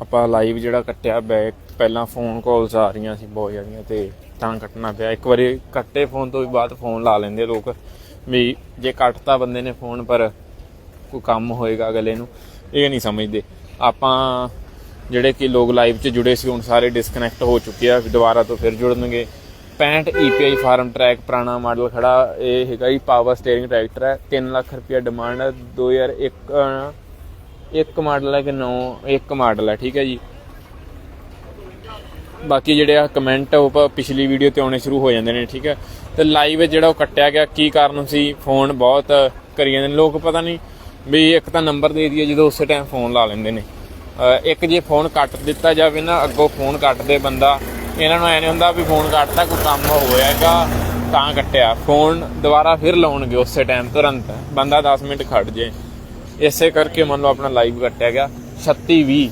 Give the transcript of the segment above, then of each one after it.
ਆਪਾਂ ਲਾਈਵ ਜਿਹੜਾ ਕੱਟਿਆ ਬੈਕ ਪਹਿਲਾਂ ਫੋਨ ਕਾਲਸ ਆ ਰਹੀਆਂ ਸੀ ਬਹੁਤ ਜ਼ਿਆਦੀਆਂ ਤੇ ਤਾਂ ਕੱਟਣਾ ਪਿਆ। ਇੱਕ ਵਾਰੀ ਕੱਟੇ ਫੋਨ ਤੋਂ ਵੀ ਬਾਅਦ ਫੋਨ ਲਾ ਲੈਂਦੇ ਲੋਕ ਵੀ ਜੇ ਕੱਟਤਾ ਬੰਦੇ ਨੇ ਫੋਨ ਪਰ ਕੋਈ ਕੰਮ ਹੋਏਗਾ ਅਗਲੇ ਨੂੰ ਇਹ ਨਹੀਂ ਸਮਝਦੇ। ਆਪਾਂ ਜਿਹੜੇ ਕਿ ਲੋਕ ਲਾਈਵ 'ਚ ਜੁੜੇ ਸੀ ਹੁਣ ਸਾਰੇ ਡਿਸਕਨੈਕਟ ਹੋ ਚੁੱਕੇ ਆ ਦੁਬਾਰਾ ਤੋਂ ਫਿਰ ਜੁੜਨਗੇ। 65 EPI ਫਾਰਮ ਟਰੈਕ ਪੁਰਾਣਾ ਮਾਡਲ ਖੜਾ ਇਹ ਹੈਗਾ ਜੀ ਪਾਵਰ ਸਟੀਅਰਿੰਗ ਟਰੈਕਟਰ ਹੈ 3 ਲੱਖ ਰੁਪਏ ਡਿਮਾਂਡ ਹੈ 2001 ਅਹ, ਇੱਕ ਮਾਡਲ ਹੈ ਕਿ 9 ਇੱਕ ਮਾਡਲ ਹੈ, ਠੀਕ ਹੈ ਜੀ। ਬਾਕੀ ਜਿਹੜੇ ਆ ਕਮੈਂਟ ਉਹ ਪਿਛਲੀ ਵੀਡੀਓ ਤੇ ਆਉਣੇ ਸ਼ੁਰੂ ਹੋ ਜਾਂਦੇ ਨੇ, ਠੀਕ ਹੈ। ਤੇ ਲਾਈਵ ਜਿਹੜਾ ਉਹ ਕੱਟਿਆ ਗਿਆ, ਕੀ ਕਾਰਨ ਸੀ? ਫੋਨ ਬਹੁਤ ਕਰੀ ਜਾਂਦੇ ਨੇ। ਲੋਕ ਪਤਾ ਨਹੀਂ ਵੀ ਇੱਕ ਤਾਂ ਨੰਬਰ ਦੇ ਦਈਏ, ਜਦੋਂ ਉਸੇ ਟਾਈਮ ਫੋਨ ਲਾ ਲੈਂਦੇ ਨੇ। ਇੱਕ ਜੇ ਫੋਨ ਕੱਟ ਦਿੱਤਾ ਜਾਵੇ ਨਾ, ਅੱਗੋਂ ਫੋਨ ਕੱਟਦੇ ਬੰਦਾ, ਇਹਨਾਂ ਨੂੰ ਐ ਨਹੀਂ ਹੁੰਦਾ ਵੀ ਫੋਨ ਕੱਟਦਾ, ਕੋਈ ਕੰਮ ਹੋਇਆਗਾ ਤਾਂ ਕੱਟਿਆ। ਫੋਨ ਦੁਬਾਰਾ ਫਿਰ ਲਾਉਣਗੇ ਉਸੇ ਟਾਈਮ ਤੁਰੰਤ। ਬੰਦਾ 10 ਮਿੰਟ ਖੜ ਜੇ। ਇਸੇ ਕਰਕੇ ਮੰਨ ਲਓ ਆਪਣਾ ਲਾਈਵ ਕੱਟਿਆ ਗਿਆ। 3620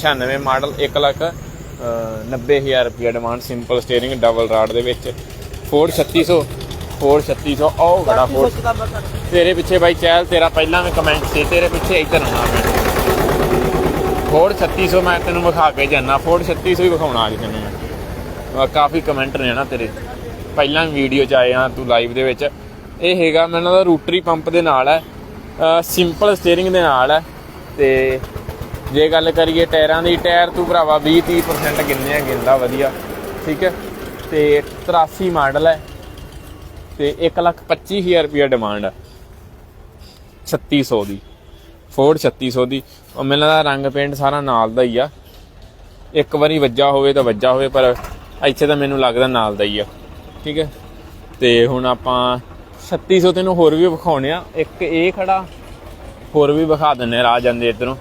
96 ਮਾਡਲ 1 ਲੱਖ, ਅਹ 90000 ਰੁਪਏ demand simple steering double rod ਦੇ ਵਿੱਚ। ਫੋਰਡ 3600 ਫੋਰਡ 3600 ਆਓ ਖੜਾ ਫੋਰਡ ਤੇਰੇ ਪਿੱਛੇ ਬਾਈ ਚਹਿਲ, ਤੇਰਾ ਪਹਿਲਾਂ ਵੀ ਕਮੈਂਟ ਸੀ, ਤੇਰੇ ਪਿੱਛੇ ਇੱਧਰ ਆਉਣਾ ਮੈਂ। ਫੋਰਡ 3600 ਮੈਂ ਤੈਨੂੰ ਵਿਖਾ ਕੇ ਜਾਣਾ ਫੋਰਡ 3600 ਹੀ ਵਿਖਾਉਣਾ ਅੱਜ ਤੈਨੂੰ ਮੈਂ। ਕਾਫੀ ਕਮੈਂਟ ਨੇ ਨਾ ਤੇਰੇ। ਪਹਿਲਾਂ ਵੀਡੀਓ ਚ ਆਏ ਆ ਤੂੰ ਲਾਈਵ ਦੇ ਵਿੱਚ। ਇਹ ਹੈਗਾ ਮੈਨੂੰ ਦਾ ਰੂਟਰੀ ਪੰਪ ਦੇ ਨਾਲ ਹੈ। ਸਿੰਪਲ ਸਟੀਅਰਿੰਗ ਦੇ ਨਾਲ ਹੈ। ਤੇ ਜੇ ਗੱਲ ਕਰੀਏ ਟਾਇਰਾਂ ਦੀ, ਟਾਇਰ ਤੂੰ ਭਰਾਵਾ 20 30% ਗਿੰਨੇ ਆ ਗਿੰਦਾ ਵਧੀਆ, ਠੀਕ ਹੈ? ਤੇ 83 ਮਾਡਲ ਹੈ। ਤੇ 125000 ਰੁਪਏ ਡਿਮਾਂਡ ਹੈ। 3600 ਦੀ। ਫੋਰਡ 3600 ਦੀ। ਉਹ ਮੈਨੂੰ ਲੱਗਦਾ ਰੰਗ ਪੇਂਟ ਸਾਰਾ ਨਾਲ ਦਾ ਹੀ ਆ। ਇੱਕ ਵਾਰੀ ਵੱਜਾ ਹੋਵੇ ਤਾਂ ਵੱਜਾ ਹੋਵੇ, ਪਰ ਇੱਥੇ ਤਾਂ ਮੈਨੂੰ ਲੱਗਦਾ ਨਾਲ ਦਾ ਹੀ ਆ। ਠੀਕ ਹੈ? ਤੇ ਹੁਣ ਆਪਾਂ 3600 ਤੈਨੂੰ ਹੋਰ ਵੀ ਵਿਖਾਉਣੇ ਆ। ਇੱਕ ਇਹ ਖੜਾ, ਹੋਰ ਵੀ ਵਿਖਾ ਦਿੰਨੇ ਆ ਰਾਹ ਜਾਂਦੇ ਇਧਰੋਂ।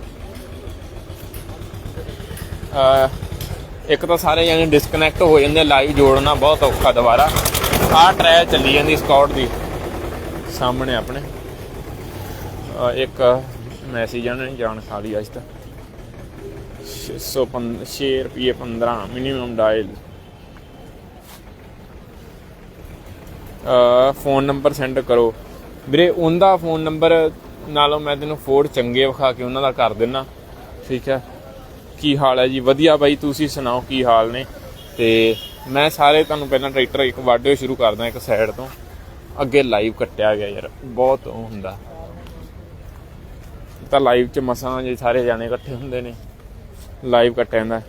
ਇੱਕ ਤਾਂ ਸਾਰੇ ਜਾਨੇ ਡਿਸਕਨੈਕਟ ਹੋ ਜਾਂਦੇ ਲਾਈਵ ਜੋੜਨਾ ਬਹੁਤ ਔਖਾ ਦੁਬਾਰਾ। ਆਹ ਟ੍ਰਾਇਲ ਚੱਲੀ ਜਾਂਦੀ ਸਕਾਟ ਦੀ, ਸਾਹਮਣੇ ਆਪਣੇ। ਇੱਕ ਮੈਸੇਜ ਆਣੇ ਜਾਣ ਖਾਲੀ ਅੱਜ ਤੱਕ 6 ਰੁਪਏ 15 minimum dial phone number send ਕਰੋ। ਵੀਰੇ, ਉਹਦਾ ਫੋਨ ਨੰਬਰ ਨਾਲੋਂ ਮੈਂ ਤੈਨੂੰ ਫੋੜ ਚੰਗੇ ਵਿਖਾ ਕੇ ਉਹਨਾਂ ਦਾ ਕਰ ਦੇਣਾ ਠੀਕ ਹੈ? ਕੀ ਹਾਲ ਹੈ ਜੀ? ਵਧੀਆ ਬਾਈ, ਤੁਸੀਂ ਸੁਣਾਓ ਕੀ ਹਾਲ ਨੇ? ਤੇ ਮੈਂ ਸਾਰੇ ਤੁਹਾਨੂੰ ਪਹਿਲਾਂ ਟਰੈਕਟਰ ਇੱਕ ਵਾਢਿਓ ਸ਼ੁਰੂ ਕਰਦਾ ਇੱਕ ਸਾਈਡ ਤੋਂ। ਅੱਗੇ ਲਾਈਵ ਕੱਟਿਆ ਗਿਆ ਯਾਰ, ਬਹੁਤ ਉਹ ਹੁੰਦਾ। ਤਾਂ ਲਾਈਵ 'ਚ ਮਸਾਂ ਜੇ ਸਾਰੇ ਜਾਣੇ ਇਕੱਠੇ ਹੁੰਦੇ ਨੇ। ਲਾਈਵ ਕੱਟਿਆ ਜਾਂਦਾ।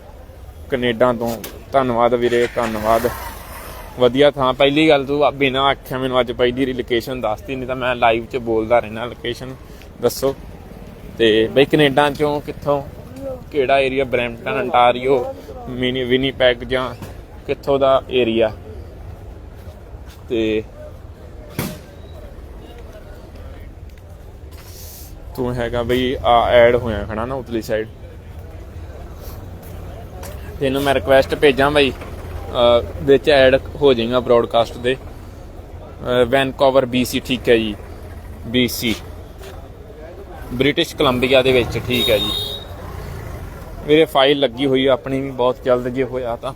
ਕੈਨੇਡਾ ਤੋਂ ਧੰਨਵਾਦ ਵੀਰੇ, ਧੰਨਵਾਦ। ਵਧੀਆ ਥਾਂ। ਪਹਿਲੀ ਗੱਲ ਤੂੰ ਆ ਬਿਨਾਂ ਆਖਿਆ ਮੈਨੂੰ ਅੱਜ ਪਹਿਲੀ ਲੋਕੇਸ਼ਨ ਦੱਸਤੀ, ਨਹੀਂ ਤਾਂ ਮੈਂ ਲਾਈਵ 'ਚ ਬੋਲਦਾ ਰਹਿਣਾ ਲੋਕੇਸ਼ਨ ਦੱਸੋ। ਤੇ ਬਈ ਕੈਨੇਡਾ ਚੋਂ ਕਿੱਥੋਂ? ਕਿਹੜਾ ਏਰੀਆ ਬਰੈਂਪਟਨ ਅੰਟਾਰੀਓ ਮਿਨੀ, ਵਿਨੀਪੈਗ ਜਾਂ ਕਿੱਥੋਂ ਦਾ ਏਰੀਆ ਤੇ ਤੂੰ ਹੈਗਾ ਬਈ ਆ ਐਡ ਹੋਇਆ ਖੜਾ ਨਾ ਉਤਲੀ ਸਾਈਡ ਤੈਨੂੰ ਮੈਂ ਰਿਕੁਐਸਟ ਭੇਜਾਂ ਬਈ। ਵਿੱਚ ਐਡ ਹੋ ਜਾਏਗਾ ਬ੍ਰੌਡਕਾਸਟ ਦੇ। ਵੈਨਕੂਵਰ BC ਠੀਕ ਹੈ ਜੀ। BC ਬ੍ਰਿਟਿਸ਼ ਕੋਲੰਬੀਆ ਦੇ ਵਿੱਚ ਠੀਕ ਹੈ ਜੀ। ਮੇਰੇ ਫਾਈਲ ਲੱਗੀ ਹੋਈ ਆ ਆਪਣੀ ਵੀ, ਬਹੁਤ ਜਲਦ ਜੇ ਹੋਇਆ ਤਾਂ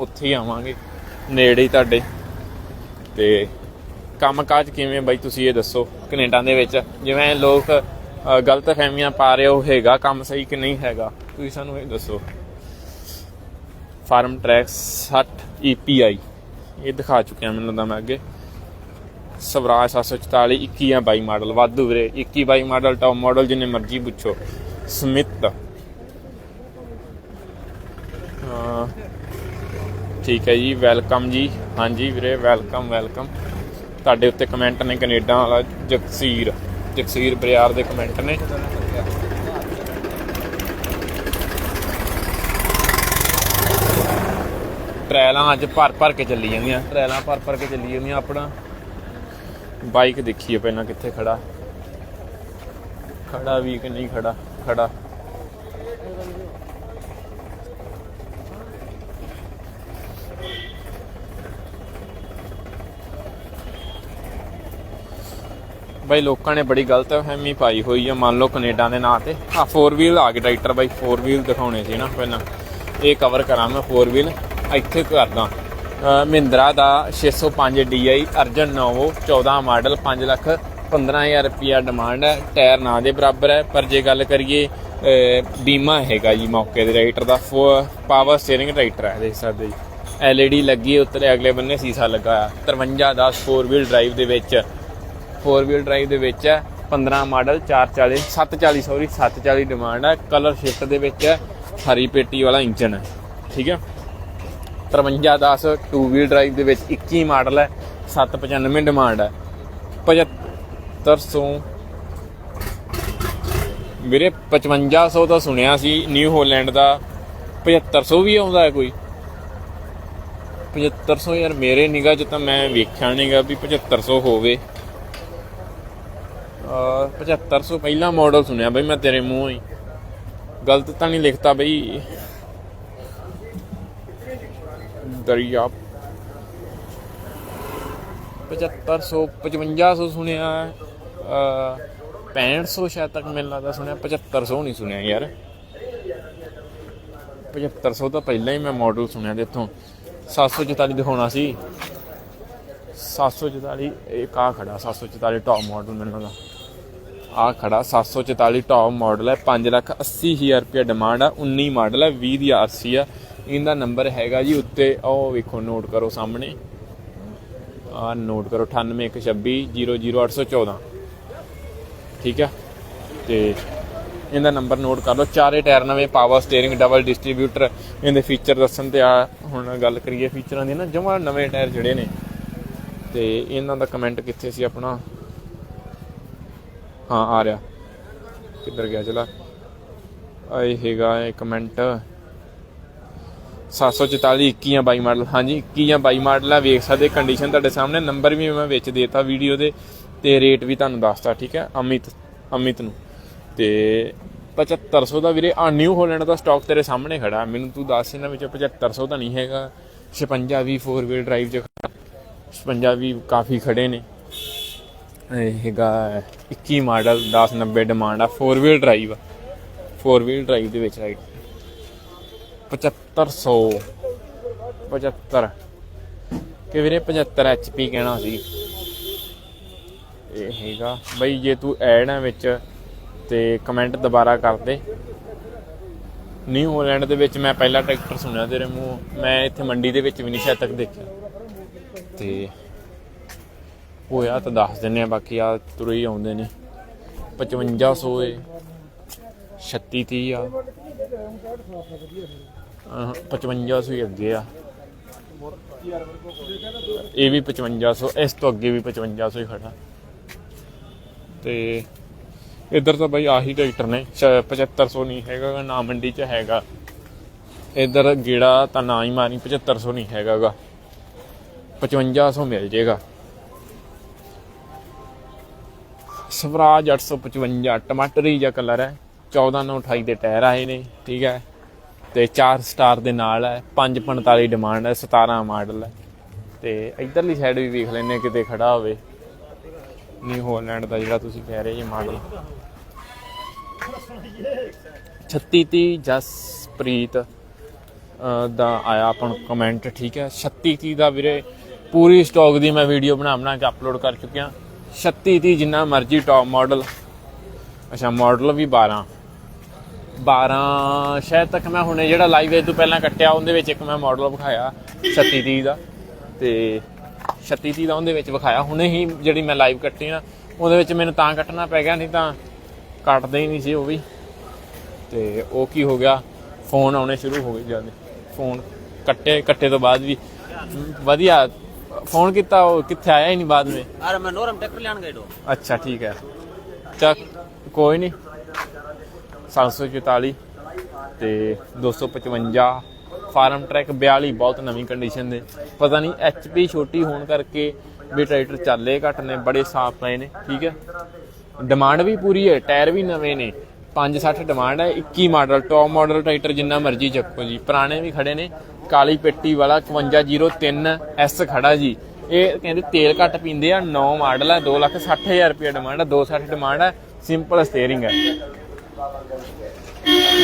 ਉੱਥੇ ਹੀ ਆਵਾਂਗੇ, ਨੇੜੇ ਹੀ ਤੁਹਾਡੇ। ਤੇ ਕੰਮਕਾਜ ਕਿਵੇਂ ਬਾਈ, ਤੁਸੀਂ ਇਹ ਦੱਸੋ ਕੈਨੇਡਾ ਦੇ ਵਿੱਚ? ਜਿਵੇਂ ਲੋਕ ਗਲਤ ਫਹਿਮੀਆਂ ਪਾ ਰਹੇ ਹੋ, ਹੈਗਾ ਕੰਮ ਸਹੀ ਕਿ ਨਹੀਂ ਹੈਗਾ? ਤੁਸੀਂ ਸਾਨੂੰ ਇਹ ਦੱਸੋ। ਫਾਰਮ ਟਰੈਕ 60 EPI ਇਹ ਦਿਖਾ ਚੁੱਕਿਆ ਮੈਨੂੰ ਲੱਗਦਾ ਮੈਂ ਅੱਗੇ। ਸਵਰਾਜ 744 21 ਜਾਂ 22 ਮਾਡਲ। ਵਾਧੂ ਵੀਰੇ 21 22 ਮਾਡਲ ਟੌਪ ਮਾਡਲ ਜਿੰਨੇ ਮਰਜ਼ੀ ਪੁੱਛੋ। ਸਮਿਤ। ਠੀਕ ਹੈ ਜੀ, ਵੈਲਕਮ ਜੀ। ਹਾਂਜੀ ਵੀਰੇ, ਵੈਲਕਮ ਵੈਲਕਮ। ਤੁਹਾਡੇ ਉੱਤੇ ਕਮੈਂਟ ਨੇ ਕੈਨੇਡਾ ਵਾਲਾ ਜਗਸੀਰ। ਜਗਸੀਰ ਬਰਿਆਰ ਦੇ ਕਮੈਂਟ ਨੇ। ਟ੍ਰੈਲਾਂ ਅੱਜ ਭਰ ਭਰ ਕੇ ਚੱਲੀ ਜਾਂਦੀਆਂ। ਟ੍ਰੈਲਾਂ ਭਰ ਭਰ ਕੇ ਚੱਲੀ ਜਾਂਦੀਆਂ ਆਪਣਾ। ਬਾਈਕ ਦੇਖੀਏ ਪਹਿਲਾਂ ਕਿੱਥੇ ਖੜਾ। ਖੜਾ ਵੀ ਕਿ ਨਹੀਂ ਖੜਾ? ਖੜਾ। ਬਾਈ, ਲੋਕਾਂ ਨੇ ਬੜੀ ਗਲਤ ਫਹਿਮੀ ਪਾਈ ਹੋਈ ਆ, ਮੰਨ ਲਓ ਕੈਨੇਡਾ ਦੇ ਨਾਂ ਤੇ। ਆ 4 ਵੀਲ ਆ ਗਏ ਟਰੈਕਟਰ ਬਾਈ 4 ਵੀਲ ਦਿਖਾਉਣੇ ਸੀ ਨਾ ਪਹਿਲਾਂ। ਇਹ ਕਵਰ ਕਰਾਂ ਮੈਂ 4 ਵੀਲ ਇੱਥੇ ਕਰਦਾ। ਮਹਿੰਦਰਾ ਦਾ 605 DI Arjun Novo 14 model 5 lakh 15000 ਰੁਪਿਆ ਡਿਮਾਂਡ ਹੈ। ਟਾਇਰ ਨਾ ਦੇ ਬਰਾਬਰ ਹੈ ਪਰ ਜੇ ਗੱਲ ਕਰੀਏ ਬੀਮਾ ਹੈਗਾ ਜੀ ਮੌਕੇ ਦੇ ਰਾਈਟਰ ਦਾ। ਪਾਵਰ ਸਟੀਅਰਿੰਗ ਰਾਈਟਰ ਹੈ ਦੇਖ ਸਕਦੇ ਜੀ। LED ਲੱਗੀ ਹੈ, ਉੱਤੇ ਅਗਲੇ ਬੰਨੇ ਸੀਸਾ ਲੱਗਾ ਆ 5310 4 ਵੀਲ ਡਰਾਈਵ ਦੇ ਵਿੱਚ। 4 ਵੀਲ ਡਰਾਈਵ ਦੇ ਵਿੱਚ ਹੈ 15 ਮਾਡਲ 440 740 ਸੌਰੀ 740 ਡਿਮਾਂਡ ਹੈ। ਕਲਰ ਸ਼ਿਫਟ ਦੇ ਵਿੱਚ ਹੈ ਹਰੀ ਪੇਟੀ ਵਾਲਾ ਇੰਜਨ ਹੈ। ਠੀਕ ਹੈ? 5310 2 ਵੀਲ ਡਰਾਈਵ ਦੇ ਵਿੱਚ 21 ਮਾਡਲ ਹੈ 795 ਡਿਮਾਂਡ ਹੈ। 7500 ਵੀਰੇ 5500 ਤਾਂ ਸੁਣਿਆ ਸੀ ਨਿਊ ਹੋਲੈਂਡ ਦਾ। 7500 ਵੀ ਆਉਂਦਾ ਹੈ ਕੋਈ। 7500 ਯਾਰ ਮੇਰੇ ਨਿਗਾਹ 'ਚ ਤਾਂ ਮੈਂ ਵੇਖਿਆ ਨਹੀਂਗਾ ਵੀ 7500 ਹੋਵੇ। ਅ 7500 ਪਹਿਲਾ ਮਾਡਲ ਸੁਣਿਆ ਬਈ ਮੈਂ ਤੇਰੇ ਮੂੰਹ ਹੀ। ਗਲਤ ਤਾਂ ਨਹੀਂ ਲਿਖਤਾ ਬਈ। ਦਰਿਆ। 7500 5500 ਸੁਣਿਆ। ਅ 6500 ਸ਼ਾਇਦ ਤੱਕ ਮੈਨੂੰ ਲੱਗਦਾ ਸੁਣਿਆ। 7500 ਨਹੀਂ ਸੁਣਿਆ ਯਾਰ। 7500 ਤਾਂ ਪਹਿਲਾਂ ਹੀ ਮੈਂ ਮਾਡਲ ਸੁਣਿਆ ਤੇ ਇੱਥੋਂ 744 ਦਿਖਾਉਣਾ ਸੀ। 744 ਇੱਕ ਆ ਖੜਾ 744 ਟੌਪ ਮਾਡਲ ਮੈਨੂੰ ਦਾ ਆ ਖੜਾ 744 ਟੌਪ ਮਾਡਲ ਹੈ। 5 ਲੱਖ 80 ਹਜ਼ਾਰ ਰੁਪਏ ਡਿਮਾਂਡ ਆ 19 ਮਾਡਲ ਹੈ 20 ਦੀ ਆਰਸੀ ਆ। ਇਹਦਾ ਨੰਬਰ ਹੈਗਾ ਜੀ ਉੱਤੇ ਉਹ ਵੇਖੋ ਨੋਟ ਕਰੋ ਸਾਹਮਣੇ। ਆ ਨੋਟ ਕਰੋ 9816 00814 ਠੀਕ ਆ? ਤੇ ਇਹਦਾ ਨੰਬਰ ਨੋਟ ਕਰ ਲਓ। ਚਾਰੇ ਟਾਇਰ ਨਵੇਂ ਪਾਵਰ ਸਟੀਅਰਿੰਗ ਡਬਲ ਡਿਸਟ੍ਰੀਬਿਊਟਰ ਇਹਦੇ ਫੀਚਰ ਦੱਸਣ ਤੇ ਆ, ਹੁਣ ਗੱਲ ਕਰੀਏ ਫੀਚਰਾਂ ਦੀ ਨਾ, ਜਮਾ ਨਵੇਂ ਟਾਇਰ ਜਿਹੜੇ ਨੇ। ਤੇ ਇਹਨਾਂ ਦਾ ਕਮੈਂਟ ਕਿੱਥੇ ਸੀ ਆਪਣਾ? ਹਾਂ, ਆ ਰਿਹਾ। ਕਿੱਧਰ ਗਿਆ ਚਲਾ? ਆ ਹੈਗਾ, ਇਹ ਕਮੈਂਟ 744 21 ਜਾਂ 22 ਮਾਡਲ, ਹਾਂਜੀ 21 ਜਾਂ 22 ਮਾਡਲ ਆ ਵੇਖ ਸਕਦੇ ਕੰਡੀਸ਼ਨ ਤੁਹਾਡੇ ਸਾਹਮਣੇ ਨੰਬਰ ਵੀ ਮੈਂ ਵਿੱਚ ਦੇਤਾ ਵੀਡੀਓ ਦੇ, ਤੇ ਰੇਟ ਵੀ ਤੁਹਾਨੂੰ ਦੱਸਤਾ, ਠੀਕ ਹੈ, ਅਮਿਤ ਅਮਿਤ ਨੂੰ। ਤੇ 7500 ਦਾ ਵੀਰੇ ਆ ਨਿਊ ਹੋਲੈਂਡ ਦਾ ਸਟਾਕ ਤੇਰੇ ਸਾਹਮਣੇ ਖੜਾ। ਮੈਨੂੰ ਤੂੰ ਦੱਸ ਇਹਨਾਂ ਵਿੱਚ 7500 ਤਾਂ ਨਹੀਂ ਹੈਗਾ। 56 ਵੀ 4 ਵੀਲ ਡਰਾਈਵ ਚ ਖੜਾ। 56 ਵੀ ਕਾਫੀ ਖੜੇ ਨੇ। ਇਹ ਹੈਗਾ 21 ਮਾਡਲ 1090 ਡਿਮਾਂਡ ਆ 4 ਵੀਲ ਡਰਾਈਵ 4 ਵੀਲ ਡਰਾਈਵ ਦੇ ਵਿੱਚ ਰਾਈਟ 7500 75 ਕਿ ਵੀਰੇ 75 HP ਕਹਿਣਾ ਸੀ। ਇਹ ਹੈਗਾ। ਬਈ ਜੇ ਤੂੰ ਐਡ ਹੈ ਵਿੱਚ ਤੇ ਕਮੈਂਟ ਦੁਬਾਰਾ ਕਰ ਦੇ। ਨਿਊ ਹਾਲੈਂਡ ਦੇ ਵਿੱਚ ਮੈਂ ਪਹਿਲਾ ਟਰੈਕਟਰ ਸੁਣਿਆ ਤੇਰੇ ਮੂੰਹ। ਮੈਂ ਇੱਥੇ ਮੰਡੀ ਦੇ ਵਿੱਚ ਵੀ ਨਹੀਂ ਸ਼ਾਇਦ ਤੱਕ ਦੇਖਿਆ। ਤੇ ਹੋਇਆ ਤਾਂ ਦੱਸ ਦਿੰਨੇ ਆ, ਬਾਕੀ ਆ ਤੁਰੇ ਹੀ ਆਉਂਦੇ ਨੇ। 5500 ਏ 3630 ਆ। 5500 ਹੀ ਅੱਗੇ ਆ। ਇਹ ਵੀ 5500 ਇਸ ਤੋਂ ਅੱਗੇ ਵੀ 5500 ਹੀ ਖੜਾ। ਤੇ ਇੱਧਰ ਤਾਂ ਬਈ ਆਹੀ ਟਰੈਕਟਰ ਨੇ ਸ਼- 7500 ਨਹੀਂ ਹੈਗਾ ਨਾ ਮੰਡੀ 'ਚ ਹੈਗਾ। ਇੱਧਰ ਗੇੜਾ ਤਾਂ ਨਾ ਹੀ ਮਾਰੀ 7500 ਨਹੀਂ ਹੈਗਾਗਾ 5500 ਮਿਲ ਜੇਗਾ। ਸਵਰਾਜ 855 ਟਮਾਟਰੀ ਜਿਹਾ ਕਲਰ ਹੈ। 1428 ਦੇ ਟਾਇਰ ਆਏ ਨੇ, ਠੀਕ ਹੈ। ਤੇ 4 ਸਟਾਰ ਦੇ ਨਾਲ ਹੈ 545 ਡਿਮਾਂਡ ਹੈ 17 ਮਾਡਲ ਹੈ। ਤੇ ਇਧਰਲੀ ਸਾਈਡ ਵੀ ਵੇਖ ਲੈਨੇ ਕਿਤੇ ਖੜਾ ਹੋਵੇ। ਨਿਊ ਹੋਲੈਂਡ ਦਾ ਜਿਹੜਾ ਤੁਸੀਂ ਕਹਿ ਰਹੇ ਜੀ ਮਾਡਲ 3630 ਜਸਪ੍ਰੀਤ ਦਾ ਆਇਆ ਆਪਾਂ ਨੂੰ ਕਮੈਂਟ ਠੀਕ ਹੈ। 3630 ਦਾ ਵੀਰੇ, ਪੂਰੀ ਸਟਾਕ ਦੀ ਮੈਂ ਵੀਡੀਓ ਬਣਾ ਬਣਾ ਕੇ ਅਪਲੋਡ ਕਰ ਚੁੱਕਿਆ। 3630 ਜਿੰਨਾ ਮਰਜ਼ੀ ਟੌਪ ਮਾਡਲ ਅੱਛਾ ਮਾਡਲ ਵੀ 12 12 ਸ਼ਾਇਦ ਤੱਕ ਮੈਂ ਹੁਣੇ ਜਿਹੜਾ ਲਾਈਵ ਇਹ ਤੋਂ ਪਹਿਲਾਂ ਕੱਟਿਆ ਉਹਦੇ ਵਿੱਚ ਇੱਕ ਮੈਂ ਮਾਡਲ ਵਿਖਾਇਆ 3630 ਦਾ। ਤੇ 3630 ਦਾ ਉਹਦੇ ਵਿੱਚ ਵਿਖਾਇਆ। ਹੁਣੇ ਹੀ ਜਿਹੜੀ ਮੈਂ ਲਾਈਵ ਕੱਟੀ ਨਾ ਉਹਦੇ ਵਿੱਚ ਮੈਨੂੰ ਤਾਂ ਕੱਟਣਾ ਪੈ ਗਿਆ ਨਹੀਂ ਤਾਂ ਕੱਟਦੇ ਹੀ ਨਹੀਂ ਸੀ ਉਹ ਵੀ। ਤੇ ਉਹ ਕੀ ਹੋ ਗਿਆ? ਫੋਨ ਆਉਣੇ ਸ਼ੁਰੂ ਹੋ ਗਏ ਜਾਂਦੇ ਫੋਨ ਕੱਟੇ ਕੱਟੇ ਤੋਂ ਬਾਅਦ ਵੀ ਵਧੀਆ। ਫੋਨ ਕੀਤਾ ਉਹ ਕਿੱਥੇ ਆਇਆ ਹੀ ਨਹੀਂ ਬਾਅਦ ਵਿੱਚ? ਅਰੇ ਮੈਂ ਨੋਰਮ ਟੈਕਟਰ ਲੈਣ ਗਏ ਦੋ। ਅੱਛਾ ਠੀਕ ਹੈ। ਚੱਕ ਕੋਈ ਨਹੀਂ। 744 ਤੇ 255 ਫਾਰਮ ਟਰੈਕ 42 ਬਹੁਤ ਨਵੀਂ ਕੰਡੀਸ਼ਨ ਦੇ ਪਤਾ ਨਹੀਂ ਐਚਪੀ ਛੋਟੀ ਹੋਣ ਕਰਕੇ ਵੀ ਟਰੈਕਟਰ ਚੱਲੇ ਘੱਟ ਨੇ, ਬੜੇ ਸਾਫ਼ ਪਏ ਨੇ, ਠੀਕ ਹੈ। ਡਿਮਾਂਡ ਵੀ ਪੂਰੀ ਹੈ, ਟਾਇਰ ਵੀ ਨਵੇਂ ਨੇ। 560 ਡਿਮਾਂਡ ਹੈ 21 ਮਾਡਲ ਟੌਪ ਮਾਡਲ ਟਰੈਕਟਰ ਜਿੰਨਾ ਮਰਜ਼ੀ ਚੱਕੋ ਜੀ। ਪੁਰਾਣੇ ਵੀ ਖੜੇ ਨੇ, ਕਾਲੀ ਪੇਟੀ ਵਾਲਾ 5103 ਐਸ ਖੜਾ ਜੀ। ਇਹ ਕਹਿੰਦੇ ਤੇਲ ਘੱਟ ਪੀਂਦੇ ਆ 9 ਮਾਡਲ ਹੈ 260000 ਰੁਪਏ ਡਿਮਾਂਡ ਹੈ 260 ਡਿਮਾਂਡ ਹੈ ਸਿੰਪਲ ਸਟੀਅਰਿੰਗ ਹੈ।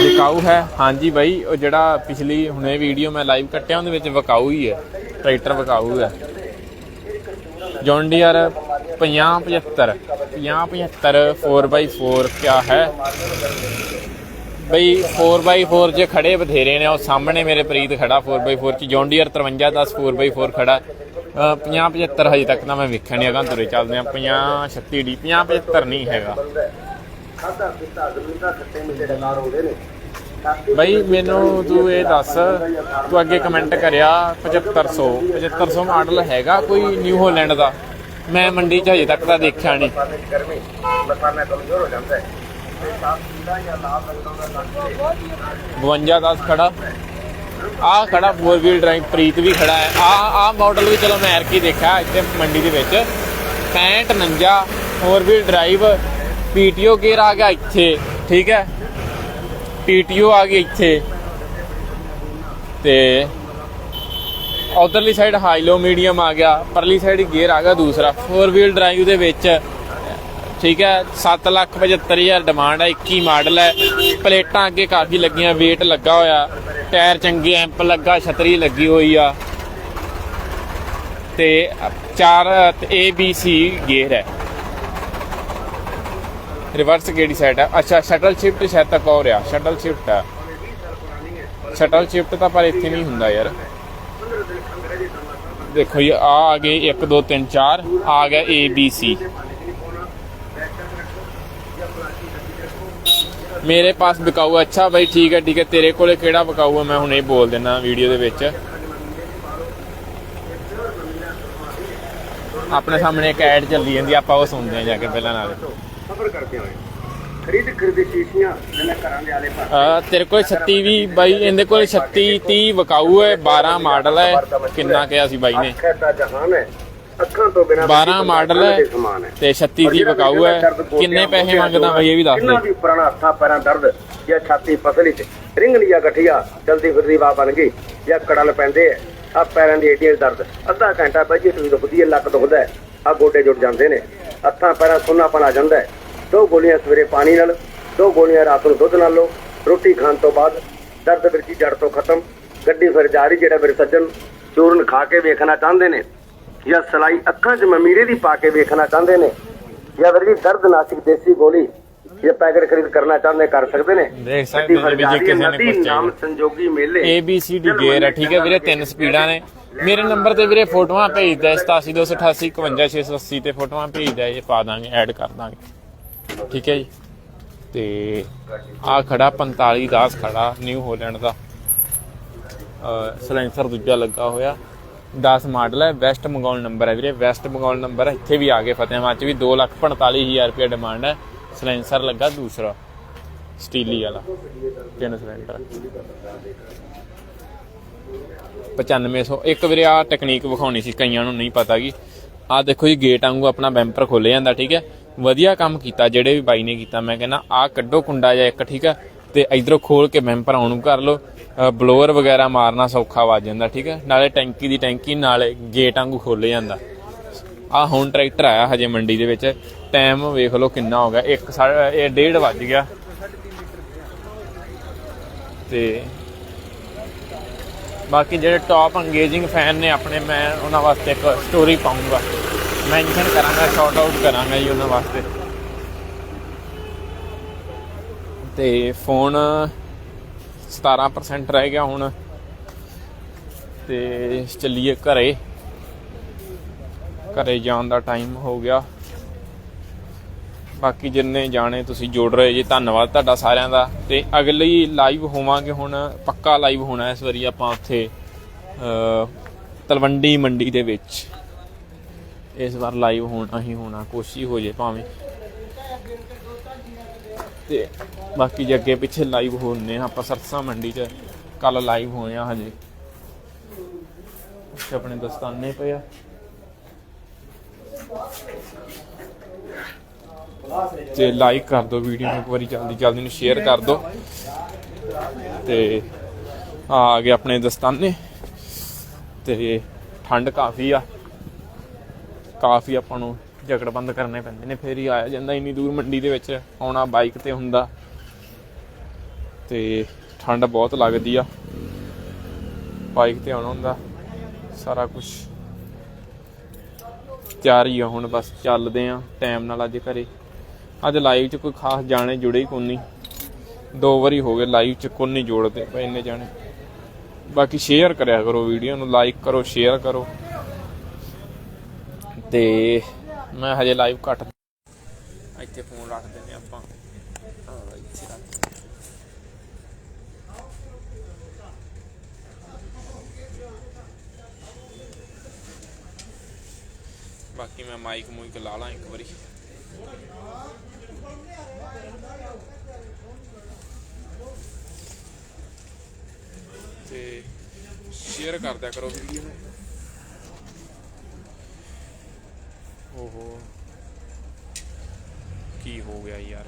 ਵਿਕਾਊ ਹੈ। ਹਾਂਜੀ ਬਾਈ, ਉਹ ਜਿਹੜਾ ਪਿਛਲੀ ਹੁਣੇ ਵੀਡੀਓ ਮੈਂ ਲਾਈਵ ਕੱਟਿਆ, ਉਹਦੇ ਵਿੱਚ ਵਿਕਾਊ ਹੀ ਹੈ। ਟਰੈਕਟਰ ਵਿਕਾਊ ਹੈ। ਜੌਨ ਡੀਅਰ 50 75 50 75 4x4 ਕਿਆ ਹੈ? ਬਈ 4x4 'ਚ ਖੜੇ ਬਥੇਰੇ ਨੇ, ਉਹ ਸਾਹਮਣੇ ਮੇਰੇ ਪ੍ਰੀਤ ਖੜਾ 4x4 'ਚ। ਜੌਂਡੀਅਰ 5310 4x4 ਖੜਾ। 50 75 ਹਜੇ ਤੱਕ ਤਾਂ ਮੈਂ ਵੇਖਿਆ ਨਹੀਂ ਹੈਗਾ ਤੁਰੇ ਚੱਲਦੇ ਆ 50 36 ਡੀ 50 75 ਨਹੀਂ ਹੈਗਾ। ਖਾਦਾ ਪੀਤਾ ਜ਼ਮੀਨ ਦਾ ਖੱਟੇ ਮਿੱਠੇ ਦੇ ਨਾਲ ਹੁੰਦੇ ਨੇ। ਬਈ ਮੈਨੂੰ ਤੂੰ ਇਹ ਦੱਸ ਤੂੰ ਅੱਗੇ ਕਮੈਂਟ ਕਰਿਆ 7500 7500 ਮਾਡਲ ਹੈਗਾ ਕੋਈ ਨਿਊ ਹਾਲੈਂਡ ਦਾ? ਮੈਂ ਮੰਡੀ 'ਚ ਹਜੇ ਤੱਕ ਤਾਂ ਦੇਖਿਆ ਨਹੀਂ। ਮਸਾਲਾ ਕਮਜ਼ੋਰ ਹੋ ਜਾਂਦਾ ਹੈ। ਤੇ ਸਾਫ਼ ਪੀਲਾ ਜਾਂ ਲਾਲ ਰੰਗ ਦਾ ਲੱਗ 5210 ਖੜਾ। ਆ ਖੜਾ 4 ਵੀਲ ਡਰਾਈਵ ਪ੍ਰੀਤ ਵੀ ਖੜਾ ਹੈ। ਆ ਆ ਮਾਡਲ ਵੀ ਚਲੋ ਮੈਂ ਐਰਕੀ ਦੇਖਿਆ ਇੱਥੇ ਮੰਡੀ ਦੇ ਵਿੱਚ। 65 49 4 ਵੀਲ ਡਰਾਈਵ ਪੀਟੀਓ ਗੇਅਰ ਆ ਗਿਆ ਇੱਥੇ, ਠੀਕ ਹੈ? ਪੀਟੀਓ ਆ ਗਈ ਇੱਥੇ। ਤੇ ਉਧਰਲੀ ਸਾਈਡ ਹਾਈ ਲੋ ਮੀਡੀਅਮ ਆ ਗਿਆ, ਪਰਲੀ ਸਾਈਡ ਗੇਅਰ ਆ ਗਿਆ ਦੂਸਰਾ 4 ਵੀਲ ਡਰਾਈਵ ਦੇ ਵਿੱਚ, ਠੀਕ ਹੈ? 775000 ਡਿਮਾਂਡ ਹੈ 21 ਮਾਡਲ ਹੈ। ਪਲੇਟਾਂ ਅੱਗੇ ਕਾਫੀ ਲੱਗੀਆਂ, weight ਲੱਗਾ ਹੋਇਆ ਟਾਇਰ ਚੰਗੇ ਐਂਪ ਲੱਗਾ, ਛਤਰੀ ਲੱਗੀ ਹੋਈ ਆ। ਤੇ ਚਾਰ ਏ ਬੀ ਸੀ ਗੇਅਰ ਹੈ। ਰਿਵਰਸ ਕਿਹੜੀ ਸਾਈਡ ਹੈ ਅੱਛਾ ਸ਼ਟਲ ਸ਼ਿਫਟ ਸ਼ਾਇਦ ਤੱਕ ਹੋ ਰਿਹਾ। ਸ਼ਟਲ ਸ਼ਿਫਟ ਹੈ ਸ਼ਟਲ ਸ਼ਿਫਟ ਤਾਂ ਪਰ ਇੱਥੇ ਨਹੀਂ ਹੁੰਦਾ ਯਾਰ। ਦੇਖੋ ਇਹ ਆ ਆ ਗਏ 1 2 3 4 ਆ ਗਿਆ ਏ ਬੀ ਸੀ ਮੇਰੇ ਪਾਸ ਬਕਾਊ ਅੱਛਾ ਬਾਈ, ਠੀਕ ਹੈ ਠੀਕ ਹੈ ਤੇਰੇ ਕੋਲੇ ਕਿਹੜਾ ਬਕਾਊ ਹੈ ਮੈਂ ਹੁਣ ਇਹ ਬੋਲ ਦਿੰਦਾ ਵੀਡੀਓ ਦੇ ਵਿੱਚ। ਆਪਣੇ ਸਾਹਮਣੇ ਇੱਕ ਐਡ ਚੱਲੀ ਜਾਂਦੀ ਆਪਾਂ ਉਹ ਸੁਣਦੇ ਹਾਂ ਜਾ ਕੇ ਪਹਿਲਾਂ ਨਾਲ। ਸਫਰ ਕਰਦੇ ਹੋਏ ਖਰੀਦ ਖਰੀਦ ਸ਼ੀਸ਼ੀਆਂ ਜਿਹਨੇ ਘਰਾਂ ਦੇ ਆਲੇ ਪਾਸੇ। ਤੇਰੇ ਕੋਲ 36 ਵੀ ਬਾਈ ਇਹਦੇ ਕੋਲ 36 30 ਵਿਕਾਊ ਹੈ 12 ਮਾਡਲ ਹੈ। ਕਿੰਨਾ ਕਿਹਾ ਸੀ ਬਾਈ ਨੇ? ਅੱਖਾਂ ਦਾ ਜਹਾਨ ਹੈ। ਅੱਖਾਂ ਤੋਂ ਬਿਨਾਂ 12 ਮਾਡਲ ਹੈ ਤੇ 36 ਦੀ ਵਿਕਾਊ ਹੈ। ਕਿੰਨੇ ਪੈਸੇ ਮੰਗਦਾ ਬਾਈ ਇਹ ਵੀ ਦੱਸ ਕਿੰਨਾ ਦੇ। ਵੀ ਪੁਰਾਣਾ ਹੱਥਾਂ ਪੈਰਾਂ ਦਰਦ ਜਾਂ ਛਾਤੀ ਪਸਲੀ ਚ। ਰਿੰਗਲੀ ਜਾਂ ਗਠੀਆ ਜਲਦੀ ਫਿਰਦੀ ਵਾ ਬਣ ਗਈ ਜਾਂ ਕੜਲ ਪੈਂਦੇ ਆ। ਆ ਪੈਰਾਂ ਦੀ ਏਡੀਆਂ ਦਰਦ। ਅੱਧਾ ਘੰਟਾ ਬਾਈ ਜੀ ਤੁਸੀਂ ਦੁਖਦੀ ਹੈ ਲੱਕ ਦੁਖਦਾ ਆ ਗੋਡੇ ਜੁੜ ਜਾਂਦੇ ਨੇ। ਹੱਥਾਂ ਪੈਰਾਂ ਸੁੰਨਾਪਨ ਆ ਜਾਂਦਾ ਹੈ। ਦੋ ਗੋਲੀਆਂ ਸਵੇਰੇ ਪਾਣੀ ਨਾਲ ਦੋ ਗੋਲੀਆਂ ਰਾਤ ਨੂੰ ਦੁੱਧ ਨਾਲ ਲਓ। ਰੋਟੀ ਖਾਣ ਤੋਂ ਬਾਅਦ ਦਰਦ ਬਿਰਜੀ ਜੜ ਤੋਂ ਖਤਮ। ਗੱਡੀ ਫਿਰ ਜਾ ਰਹੀ ਜਿਹੜਾ ਮੇਰੇ ਸੱਜਣ ਚੂਰਨ ਖਾ ਕੇ ਵੇਖਣਾ ਚਾਹੁੰਦੇ ਨੇ ਜਾਂ ਸਲਾਈ ਅੱਖਾਂ 'ਚ ਮਮੀਰੇ ਦੀ ਪਾ ਕੇ ਵੇਖਣਾ ਚਾਹੁੰਦੇ ਨੇ ਜਾਂ ਵੀਰ ਜੀ ਦਰਦਨਾਸ਼ਕ ਦੇਸੀ ਗੋਲੀ ਇਹ ਪੈਕਟ ਖਰੀਦ ਕਰਨਾ ਚਾਹੁੰਦੇ ਕਰ ਸਕਦੇ ਨੇ। ਦੇਖ ਸਕਦੇ ਹੋ ਵੀ ਜੇ ਕਿਸੇ ਨੇ ਕੁਛ ਨਾਮ ਸੰਜੋਗੀ ਮੇਲੇ। A B C D gear ਹੈ ਠੀਕ ਹੈ ਵੀਰੇ ਤਿੰਨ ਸਪੀਡਾਂ ਨੇ। ਮੇਰੇ ਨੰਬਰ ਤੇ ਵੀਰੇ ਫੋਟੋਆਂ ਭੇਜਦਾ 87288 51680 ਤੇ ਫੋਟੋਆਂ ਭੇਜਦਾ ਇਹ ਪਾ ਦਾਂਗੇ ਐਡ ਕਰ ਦਾਂਗੇ। ਠੀਕ ਹੈ ਜੀ। ਤੇ ਆ ਖੜਾ 4510 ਖੜਾ ਨਿਊ ਹੋਲੈਂਡ ਦਾ। ਸਲੈਂਸਰ ਦੂਜਾ ਲੱਗਾ ਹੋਇਆ। 10 ਮਾਡਲ ਹੈ ਵੈਸਟ ਮੰਗਾਉਣ ਨੰਬਰ ਹੈ ਵੀਰੇ। ਵੈਸਟ ਮੰਗਾਉਣ ਨੰਬਰ ਹੈ, ਇੱਥੇ ਵੀ ਆ ਗਏ ਫਤਿਹਾਬਾਦ ਚ ਵੀ 245000 ਰੁਪਏ ਡਿਮਾਂਡ ਹੈ। ਸਲੈਂਸਰ ਲੱਗਾ ਦੂਸਰਾ, ਸਟੀਲੀ ਵਾਲਾ, ਤਿੰਨ ਸਿਲੰਡਰ। 9500 ਇੱਕ ਵੀਰੇ ਆ ਟੈਕਨੀਕ ਵਿਖਾਉਣੀ ਸੀ ਕਈਆਂ ਨੂੰ, ਨਹੀਂ ਪਤਾ ਗੀ ਆ ਦੇਖੋ ਜੀ ਗੇਟ ਵਾਂਗੂ ਆਪਣਾ ਬੈਂਪਰ ਖੋਲੇ ਜਾਂਦਾ, ਠੀਕ ਹੈ। ਵਧੀਆ ਕੰਮ ਕੀਤਾ, ਜਿਹੜੇ ਵੀ ਬਾਈ ਨੇ ਕੀਤਾ, ਮੈਂ ਕਹਿੰਦਾ ਆ ਕੱਢੋ ਕੁੰਡਾ ਜਾਂ ਇੱਕ, ਠੀਕ ਹੈ ਤੇ ਇਧਰੋਂ ਖੋਲ ਕੇ ਬੈਂਪਰ ਆਉਣ ਨੂੰ ਕਰ ਲਓ। ਬਲੋਅਰ ਵਗੈਰਾ ਮਾਰਨਾ ਸੌਖਾ ਵੱਜ ਜਾਂਦਾ, ਠੀਕ ਹੈ ਨਾਲੇ ਟੈਂਕੀ ਦੀ ਟੈਂਕੀ ਨਾਲੇ ਗੇਟ ਵਾਂਗੂ ਖੋਲੇ ਜਾਂਦਾ। ਆ ਹੁਣ ਟਰੈਕਟਰ ਆਇਆ ਹਜੇ ਮੰਡੀ ਦੇ ਵਿੱਚ। ਟਾਈਮ ਵੇਖ ਲਓ ਕਿੰਨਾ ਹੋ ਗਿਆ। 1 ਇਹ ਡੇਢ ਵੱਜ ਗਿਆ। ਤੇ ਬਾਕੀ ਜਿਹੜੇ ਟੌਪ ਅੰਗੇਜਿੰਗ ਫੈਨ ਨੇ ਆਪਣੇ, ਮੈਂ ਉਹਨਾਂ ਵਾਸਤੇ ਇੱਕ ਸਟੋਰੀ ਪਾਉਂਗਾ ਮੈਂਸ਼ਨ ਕਰਾਂਗਾ ਸ਼ਾਰਟ ਆਊਟ ਕਰਾਂਗਾ ਜੀ ਉਹਨਾਂ ਵਾਸਤੇ। ਤੇ ਫੋਨ 17% ਰਹਿ ਗਿਆ ਹੁਣ। ਤੇ ਚੱਲੀਏ ਘਰੇ। ਘਰੇ ਜਾਣ ਦਾ ਟਾਈਮ ਹੋ ਗਿਆ। ਬਾਕੀ ਜਿੰਨੇ ਜਾਣੇ ਤੁਸੀਂ ਜੁੜ ਰਹੇ ਜੀ, ਧੰਨਵਾਦ ਤੁਹਾਡਾ ਸਾਰਿਆਂ ਦਾ। ਤੇ ਅਗਲੀ ਲਾਈਵ ਹੋਵਾਂਗੇ ਹੁਣ, ਪੱਕਾ ਲਾਈਵ ਹੋਣਾ ਇਸ ਵਾਰੀ ਆਪਾਂ ਉੱਥੇ ਤਲਵੰਡੀ ਮੰਡੀ ਦੇ ਵਿੱਚ। ਇਸ ਵਾਰ ਲਾਈਵ ਹੋਣਾ ਹੀ ਹੋਣਾ, ਕੋਸ਼ਿਸ਼ ਹੋ ਜੇ ਭਾਵੇਂ। ਤੇ ਬਾਕੀ ਜੇ ਅੱਗੇ ਪਿੱਛੇ ਲਾਈਵ ਹੋਣੇ ਆ ਆਪਾਂ ਸਰਸਾ ਮੰਡੀ 'ਚ ਕੱਲ ਲਾਈਵ ਹੋਏ ਆ ਹਜੇ। ਉੱਥੇ ਆਪਣੇ ਦਸਤਾਨੇ ਪਏ ਆ। ਤੇ ਲਾਈਕ ਕਰ ਦਿਓ ਵੀਡੀਓ ਨੂੰ, ਇੱਕ ਵਾਰੀ ਜਲਦੀ ਜਲਦੀ ਨੂੰ ਸ਼ੇਅਰ ਕਰ ਦਿਓ। ਤੇ ਆ ਗਏ ਆਪਣੇ ਦਸਤਾਨੇ। ਤੇ ਠੰਡ ਕਾਫੀ ਆ। ਕਾਫੀ ਆਪਾਂ ਨੂੰ ਜਕੜਬੰਦ ਕਰਨੇ ਪੈਂਦੇ ਨੇ, ਫੇਰ ਹੀ ਆਇਆ ਜਾਂਦਾ ਇੰਨੀ ਦੂਰ ਮੰਡੀ ਦੇ ਵਿੱਚ ਆਉਣਾ ਬਾਈਕ ਤੇ ਹੁੰਦਾ। ਤੇ ਠੰਡ ਬਹੁਤ ਲੱਗਦੀ ਆ। ਬਾਈਕ ਤੇ ਆਉਣਾ ਹੁੰਦਾ, ਸਾਰਾ ਕੁਝ ਤਿਆਰੀ ਆ ਹੁਣ, ਬਸ ਚੱਲਦੇ ਆ ਟਾਈਮ ਨਾਲ ਅੱਜ ਘਰੇ। ਅੱਜ ਲਾਈਵ 'ਚ ਕੋਈ ਖਾਸ ਜਾਣੇ ਜੁੜੇ ਹੀ ਕੋਈ ਨਹੀਂ ਦੋ ਵਾਰੀ ਹੋ ਗਏ ਲਾਈਵ ਚ ਕੋਈ ਨਹੀਂ ਜੋੜਦੇ ਪਏ ਇੰਨੇ ਜਾਣੇ। ਬਾਕੀ ਸ਼ੇਅਰ ਕਰਿਆ ਕਰੋ ਵੀਡੀਓ ਨੂੰ ਲਾਈਕ ਕਰੋ ਸ਼ੇਅਰ ਕਰੋ। ਤੇ ਮੈਂ ਹਜੇ ਲਾਈਵ ਘੱਟ ਇੱਥੇ ਫੋਨ ਰੱਖ ਦਿੰਦੇ ਆਪਾਂ। ਇੱਥੇ ਰੱਖ ਬਾਕੀ ਮੈਂ ਮਾਈਕ ਮੂਈਕ ਲਾ ਲਾਂ ਇੱਕ ਵਾਰੀ। ਤੇ ਸ਼ੇਅਰ ਕਰ ਦਿਆ ਕਰੋ ਵੀਡੀਓ ਨੂੰ। ਓਹੋ। ਕੀ ਹੋ ਗਿਆ ਯਾਰ?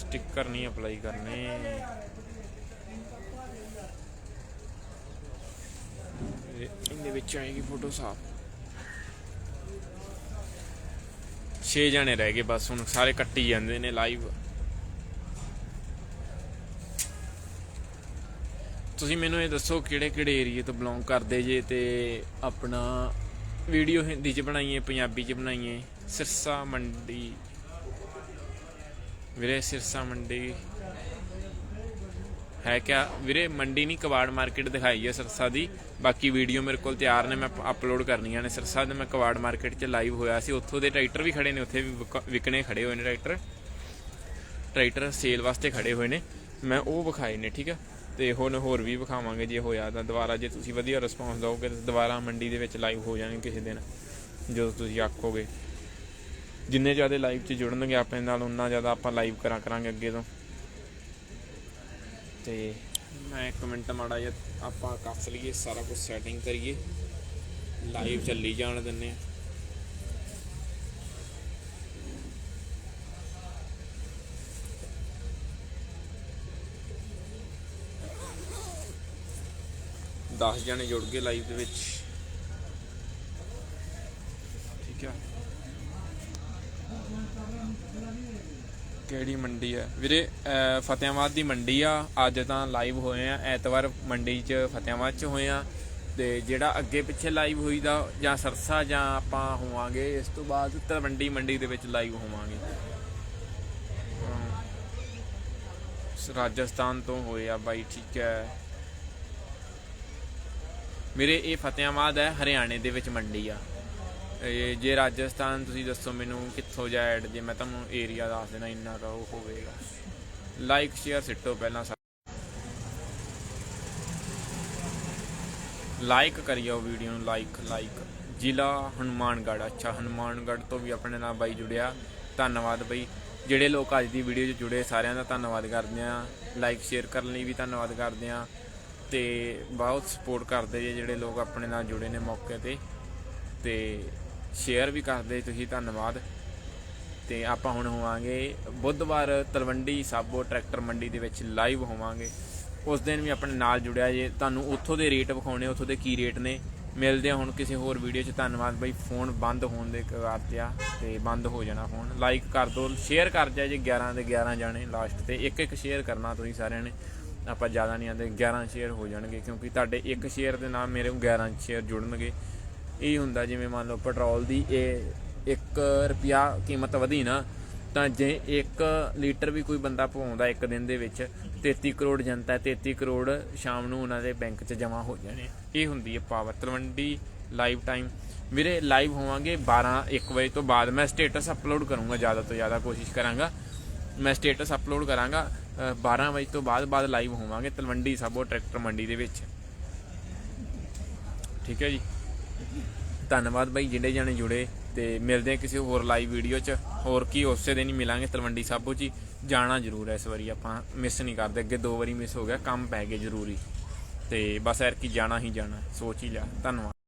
ਸਟicker ਨਹੀਂ ਅਪਲਾਈ ਕਰਨੇ। ਇਹਦੇ ਵਿੱਚ ਆਏਗੀ ਫੋਟੋ ਸਾਫ਼। 6 ਜਣੇ ਰਹਿ ਗਏ ਬਸ, ਹੁਣ ਸਾਰੇ ਕੱਟੀ ਜਾਂਦੇ ਨੇ ਲਾਈਵ ਤੁਸੀਂ ਮੈਨੂੰ ਇਹ ਦੱਸੋ ਕਿਹੜੇ ਕਿਹੜੇ ਏਰੀਏ ਤੋਂ ਬਿਲੋਂਗ ਕਰਦੇ ਜੇ ਤੇ ਆਪਣਾ ਵੀਡੀਓ ਹਿੰਦੀ ਚ ਬਣਾਈਏ, ਪੰਜਾਬੀ ਚ ਬਣਾਈਏ? ਸਿਰਸਾ ਮੰਡੀ। ਵੀਰੇ ਸਿਰਸਾ ਮੰਡੀ। ਹੈ ਕਿਆ? ਵੀਰੇ ਮੰਡੀ ਨਹੀਂ, ਕਵਾੜ ਮਾਰਕੀਟ ਦਿਖਾਈ ਹੈ ਸਿਰਸਾ ਦੀ। ਬਾਕੀ ਵੀਡੀਓ ਮੇਰੇ ਕੋਲ ਤਿਆਰ ਨੇ, ਮੈਂ ਅਪਲੋਡ ਕਰਨੀਆਂ ਨੇ ਸਿਰਸਾ ਦੇ। ਮੈਂ ਕਵਾੜ ਮਾਰਕੀਟ 'ਚ ਲਾਈਵ ਹੋਇਆ ਸੀ। ਉੱਥੋਂ ਦੇ ਟਰੈਕਟਰ ਵੀ ਖੜੇ ਨੇ, ਉੱਥੇ ਵੀ ਵਿਕਣੇ ਖੜੇ ਹੋਏ ਨੇ ਟਰੈਕਟਰ ਟਰੈਕਟਰ ਸੇਲ ਵਾਸਤੇ ਖੜੇ ਹੋਏ ਨੇ। ਮੈਂ ਉਹ ਵਿਖਾਏ ਨੇ, ਠੀਕ ਆ? ਤੇ ਹੁਣ ਹੋਰ ਵੀ ਵਿਖਾਵਾਂਗੇ ਜੇ ਹੋਇਆ ਤਾਂ ਦੁਬਾਰਾ ਜੇ ਤੁਸੀਂ ਵਧੀਆ ਰਿਸਪੌਂਸ ਦਿਓਗੇ ਤਾਂ ਦੁਬਾਰਾ ਮੰਡੀ ਦੇ ਵਿੱਚ ਲਾਈਵ ਹੋ ਜਾਣਗੇ ਕਿਸੇ ਦਿਨ, ਜਦੋਂ ਤੁਸੀਂ ਆਖੋਗੇ। ਜਿੰਨੇ ਜ਼ਿਆਦਾ ਲਾਈਵ 'ਚ ਜੁੜਨਗੇ ਆਪਣੇ ਨਾਲ, ਉਨਾ ਜ਼ਿਆਦਾ ਆਪਾਂ ਲਾਈਵ ਕਰਾਂ ਕਰਾਂਗੇ ਅੱਗੇ ਤੋਂ। ਤੇ ਮੈਂ ਇੱਕ ਮਿੰਟ ਮਾੜਾ ਜਿਹਾ ਆਪਾਂ ਕੱਸ ਲਈਏ, ਸਾਰਾ ਕੁਝ ਸੈਟਿੰਗ ਕਰੀਏ। ਲਾਈਵ ਚੱਲੀ ਜਾਣ ਦਿੰਨੇ ਆ। ਦਸ ਜਣੇ ਜੁੜ ਗਏ ਲਾਈਵ ਦੇ ਵਿੱਚ। ਠੀਕ ਹੈ ਕਿਹੜੀ ਮੰਡੀ ਹੈ ਵੀਰੇ, ਅਹ, ਫਤਿਆਬਾਦ ਦੀ ਮੰਡੀ ਆ। ਅੱਜ ਤਾਂ ਲਾਈਵ ਹੋਏ ਆ। ਐਤਵਾਰ ਮੰਡੀ 'ਚ ਫਤਿਆਬਾਦ 'ਚ ਹੋਏ ਆ। ਤੇ ਜਿਹੜਾ ਅੱਗੇ ਪਿੱਛੇ ਲਾਈਵ ਹੋਈ ਦਾ ਜਾਂ ਸਰਸਾ, ਜਾਂ ਆਪਾਂ ਹੋਵਾਂਗੇ, ਇਸ ਤੋਂ ਬਾਅਦ ਤਲਵੰਡੀ ਮੰਡੀ ਦੇ ਵਿੱਚ ਲਾਈਵ ਹੋਵਾਂਗੇ। ਰਾਜਸਥਾਨ ਤੋਂ ਹੋਏ ਆ ਬਾਈ, ਠੀਕ ਹੈ। ਮੇਰੇ ਇਹ ਫਤਿਆਬਾਦ ਹੈ, ਹਰਿਆਣੇ ਦੇ ਵਿੱਚ ਮੰਡੀ ਆ। ਜੇ ਰਾਜਸਥਾਨ ਤੁਸੀਂ ਦੱਸੋ ਮੈਨੂੰ ਕਿੱਥੋਂ ਜਾ ਐਡ, ਜੇ ਮੈਂ ਤੁਹਾਨੂੰ ਏਰੀਆ ਦੱਸ ਦੇਣਾ, ਇੰਨਾ ਕਾ ਉਹ ਹੋਵੇਗਾ। ਲਾਈਕ ਸ਼ੇਅਰ ਸਿੱਟੋ ਪਹਿਲਾਂ ਲਾਈਕ ਕਰਿਓ ਵੀਡੀਓ ਨੂੰ ਲਾਈਕ ਲਾਈਕ ਜ਼ਿਲ੍ਹਾ ਹਨੂਮਾਨਗੜ੍ਹ, ਅੱਛਾ, ਹਨੂਮਾਨਗੜ੍ਹ ਤੋਂ ਵੀ ਆਪਣੇ ਨਾਲ ਬਾਈ ਜੁੜਿਆ। ਧੰਨਵਾਦ ਬਾਈ। ਜਿਹੜੇ ਲੋਕ ਅੱਜ ਦੀ ਵੀਡੀਓ 'ਚ ਜੁੜੇ, ਸਾਰਿਆਂ ਦਾ ਧੰਨਵਾਦ ਕਰਦੇ ਆ ਲਾਈਕ ਸ਼ੇਅਰ ਕਰਨ ਲਈ ਵੀ ਧੰਨਵਾਦ ਕਰਦੇ ਆ ਤੇ ਬਹੁਤ ਸਪੋਰਟ ਕਰਦੇ ਜੇ ਜਿਹੜੇ ਲੋਕ ਆਪਣੇ ਨਾਲ ਜੁੜੇ ਨੇ ਮੌਕੇ ਤੇ। ਤੇ ਸ਼ੇਅਰ ਵੀ ਕਰਦੇ, ਤੁਸੀਂ ਧੰਨਵਾਦ। ਤੇ ਆਪਾਂ ਹੁਣ ਹੋਵਾਂਗੇ ਬੁੱਧਵਾਰ ਤਲਵੰਡੀ ਸਾਬੋ ਟਰੈਕਟਰ ਮੰਡੀ ਦੇ ਵਿੱਚ ਲਾਈਵ ਹੋਵਾਂਗੇ। ਉਸ ਦਿਨ ਵੀ ਆਪਣੇ ਨਾਲ ਜੁੜਿਆ ਜੇ। ਤੁਹਾਨੂੰ ਉੱਥੋਂ ਦੇ ਰੇਟ ਵਿਖਾਉਣੇ, ਉੱਥੋਂ ਦੇ ਕੀ ਰੇਟ ਨੇ। ਮਿਲਦੇ ਆ ਹੁਣ ਕਿਸੇ ਹੋਰ ਵੀਡੀਓ 'ਚ। ਧੰਨਵਾਦ ਬਈ ਫੋਨ ਬੰਦ ਹੋਣ ਦੇ ਕਗਾਰ ਤੇ ਆ ਤੇ ਬੰਦ ਹੋ ਜਾਣਾ ਫੋਨ ਲਾਈਕ ਕਰ ਦਿਓ ਸ਼ੇਅਰ ਕਰ ਜਾ ਜੇ 11 ਦੇ 11 ਜਾਣੇ ਲਾਸਟ ਤੇ। ਇੱਕ ਇੱਕ ਸ਼ੇਅਰ ਕਰਨਾ ਤੁਸੀਂ ਸਾਰਿਆਂ ਨੇ। ਆਪਾਂ ਜ਼ਿਆਦਾ ਨਹੀਂ ਆਂਦੇ 11 ਸ਼ੇਅਰ ਹੋ ਜਾਣਗੇ ਕਿਉਂਕਿ ਤੁਹਾਡੇ ਇੱਕ ਸ਼ੇਅਰ ਦੇ ਨਾਲ ਮੇਰੇ 11 ਸ਼ੇਅਰ ਜੁੜਨਗੇ। ਇਹ ਹੁੰਦਾ ਜਿਵੇਂ ਮੰਨ ਲਓ ਪੈਟਰੋਲ ਦੀ ਇਹ 1 ਰੁਪਿਆ ਕੀਮਤ ਵਧੀ ਨਾ, ਤਾਂ ਜੇ 1 ਲੀਟਰ ਵੀ ਕੋਈ ਬੰਦਾ ਪਵਾਉਂਦਾ ਇੱਕ ਦਿਨ ਦੇ ਵਿੱਚ 33 ਕਰੋੜ ਜਨਤਾ ਹੈ 33 ਕਰੋੜ ਸ਼ਾਮ ਨੂੰ ਉਹਨਾਂ ਦੇ ਬੈਂਕ 'ਚ ਜਮ੍ਹਾਂ ਹੋ ਜਾਣੇ। ਇਹ ਹੁੰਦੀ ਹੈ ਪਾਵਰ ਤਲਵੰਡੀ ਲਾਈਵ ਟਾਈਮ ਮੇਰੇ ਲਾਈਵ ਹੋਵਾਂਗੇ 12 1 ਵਜੇ ਤੋਂ ਬਾਅਦ। ਮੈਂ ਸਟੇਟਸ ਅਪਲੋਡ ਕਰੂੰਗਾ, ਜ਼ਿਆਦਾ ਤੋਂ ਜ਼ਿਆਦਾ ਕੋਸ਼ਿਸ਼ ਕਰਾਂਗਾ। ਮੈਂ ਸਟੇਟਸ ਅਪਲੋਡ ਕਰਾਂਗਾ। 12 ਵਜੇ ਤੋਂ ਬਾਅਦ ਬਾਅਦ ਲਾਈਵ ਹੋਵਾਂਗੇ, ਤਲਵੰਡੀ ਸਾਬੋ ਟਰੈਕਟਰ ਮੰਡੀ ਦੇ ਵਿੱਚ। ਠੀਕ ਹੈ ਜੀ। ਧੰਨਵਾਦ ਬਾਈ ਜਿਹੜੇ ਜਾਣੇ ਜੁੜੇ ਤੇ ਮਿਲਦੇ ਆ ਕਿਸੇ ਹੋਰ ਲਾਈਵ ਵੀਡੀਓ 'ਚ। ਹੋਰ ਕੀ ਉਸੇ ਦਿਨ ਹੀ ਮਿਲਾਂਗੇ ਤਲਵੰਡੀ ਸਾਬੋ 'ਚ ਹੀ। ਜਾਣਾ ਜ਼ਰੂਰ ਹੈ ਇਸ ਵਾਰੀ, ਆਪਾਂ ਮਿਸ ਨਹੀਂ ਕਰਦੇ। ਅੱਗੇ ਦੋ ਵਾਰੀ ਮਿਸ ਹੋ ਗਿਆ, ਕੰਮ ਪੈ ਗਏ ਜ਼ਰੂਰੀ। ਤੇ ਬਸ ਐਰ ਕੀ ਜਾਣਾ ਹੀ ਜਾਣਾ, ਸੋਚ ਹੀ ਲਿਆ। ਧੰਨਵਾਦ।